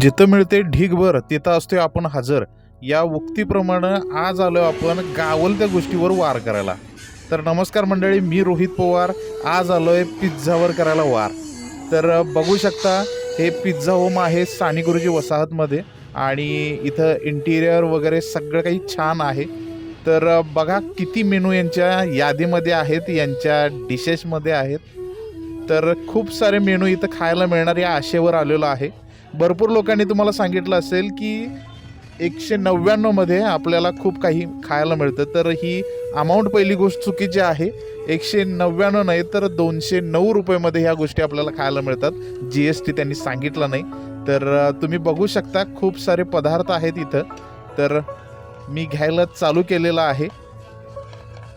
जिथं मिळते ढीगभर तिथं असतोय आपण हजर. या उक्तीप्रमाणे आज आलो आपण गावल त्या गोष्टीवर वार करायला. तर नमस्कार मंडळी मी रोहित पवार. आज आलोय पिझ्झावर करायला वार. तर बघू शकता हे पिझ्झा होम आहे साने गुरुजी वसाहतमध्ये आणि इथं इंटिरियर वगैरे सगळं काही छान आहे. तर बघा किती मेनू यांच्या यादीमध्ये आहेत यांच्या डिशेसमध्ये आहेत. तर खूप सारे मेनू इथं खायला मिळणार या आशेवर आलेलो आहे. भरपूर लोकांनी तुम्हाला सांगितलं असेल की एकशे नव्याण्णवमध्ये आपल्याला खूप काही खायला मिळतं. तर ही अमाऊंट पहिली गोष्ट चुकीची आहे. एकशे नव्याण्णव नाही तर दोनशे नऊ रुपयेमध्ये ह्या गोष्टी आपल्याला खायला मिळतात. जी एस टी त्यांनी सांगितलं नाही. तर तुम्ही बघू शकता खूप सारे पदार्थ आहेत इथं. तर मी घ्यायला चालू केलेलं आहे.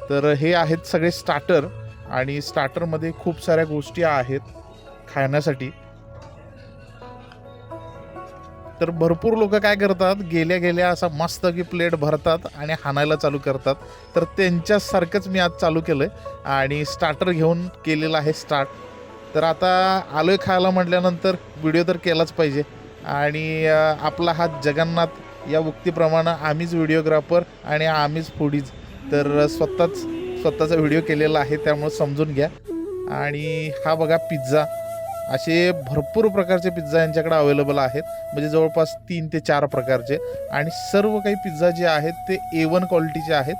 तर हे आहेत सगळे स्टार्टर आणि स्टार्टरमध्ये खूप साऱ्या गोष्टी आहेत खाण्यासाठी. तर भरपूर लोक काय करतात गेल्या गेल्या असा मस्त की प्लेट भरतात आणि हाणायला चालू करतात. तर त्यांच्यासारखंच मी आज चालू केलं आहे आणि स्टार्टर घेऊन केलेलं आहे स्टार्ट तर आता आलोय खायला म्हटल्यानंतर व्हिडिओ तर केलाच पाहिजे. आणि आपला हा जगन्नाथ या उक्तीप्रमाणे आम्हीच व्हिडिओग्राफर आणि आम्हीच फुडीज तर स्वतःच स्वतःचा व्हिडिओ केलेला आहे त्यामुळे समजून घ्या. आणि हा बघा पिझ्झा असे भरपूर प्रकारचे पिझ्झा यांच्याकडे अवेलेबल आहेत. म्हणजे जवळपास तीन ते चार प्रकारचे. आणि सर्व काही पिझ्झा जे आहेत ते ए वन क्वालिटीचे आहेत.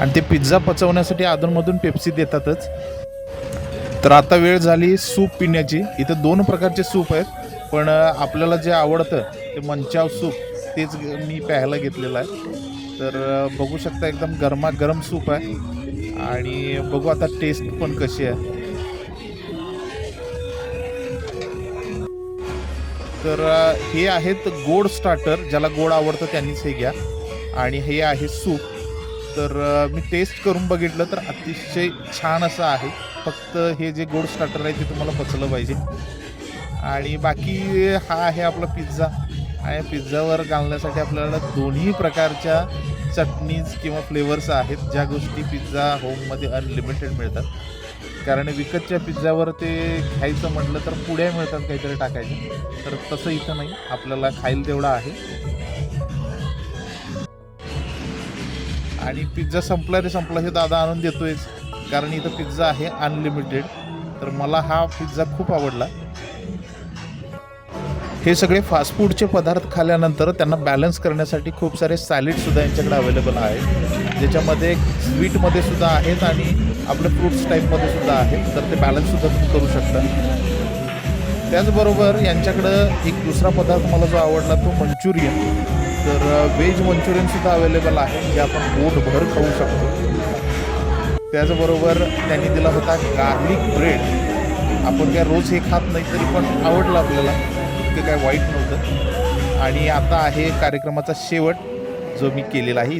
आणि ते पिझ्झा पचवण्यासाठी अधूनमधून पेप्सी देतातच. तर आता वेळ झाली सूप पिण्याची. इथं दोन प्रकारचे सूप आहेत. पण आपल्याला जे आवडतं ते मंचाव सूप तेच मी प्यायला घेतलेलं आहे. तर बघू शकता एकदम गरमागरम सूप आहे. आणि बघू आता टेस्ट पण कशी आहे. तर हे आहेत गोड स्टार्टर ज्याला गोड आवडतं त्यांनीच हे घ्या. आणि हे आहे सूप. तर मी टेस्ट करून बघितलं तर अतिशय छान असं आहे. फक्त हे जे गोड स्टार्टर आहे ते तुम्हाला पचलं पाहिजे. आणि बाकी हा आहे आपला पिझ्झा आणि पिझ्झावर घालण्यासाठी आपल्याला दोन्ही प्रकारच्या चटणीज किंवा फ्लेवर्स आहेत ज्या गोष्टी पिझ्झा होममध्ये अनलिमिटेड मिळतात. कारण विकतच्या पिझ्झावर ते घ्यायचं म्हटलं तर पुढे मिळतात काहीतरी टाकायचे. तर तसं इथं नाही आपल्याला खाईल तेवढा आहे. आणि पिझ्झा संपला रे संपला हे दादा आणून देतोयच. कारण इथं पिझ्झा आहे अनलिमिटेड तर मला हा पिझ्झा खूप आवडला. हे सगळे फास्ट फूडचे पदार्थ खाल्ल्यानंतर त्यांना बॅलन्स करण्यासाठी खूप सारे सॅलिडसुद्धा यांच्याकडे अवेलेबल आहेत. ज्याच्यामध्ये स्वीटमध्ये सुद्धा आहेत आणि आपले फ्रूट्स टाईपमध्ये सुद्धा आहेत. तर ते बॅलन्ससुद्धा तुम्ही करू शकता. त्याचबरोबर यांच्याकडं एक दुसरा पदार्थ मला जो आवडला तो मंचुरियन. तर व्हेज मंचुरियनसुद्धा अवेलेबल आहे जे आपण पोटभर खाऊ शकतो. त्याचबरोबर त्यांनी दिला होता गार्लिक ब्रेड आपण काय रोज हे खात नाही तरी पण आवडलं आपल्याला. इतकं काय वाईट नव्हतं. आणि आता आहे कार्यक्रमाचा शेवट जो मी केलेला आहे.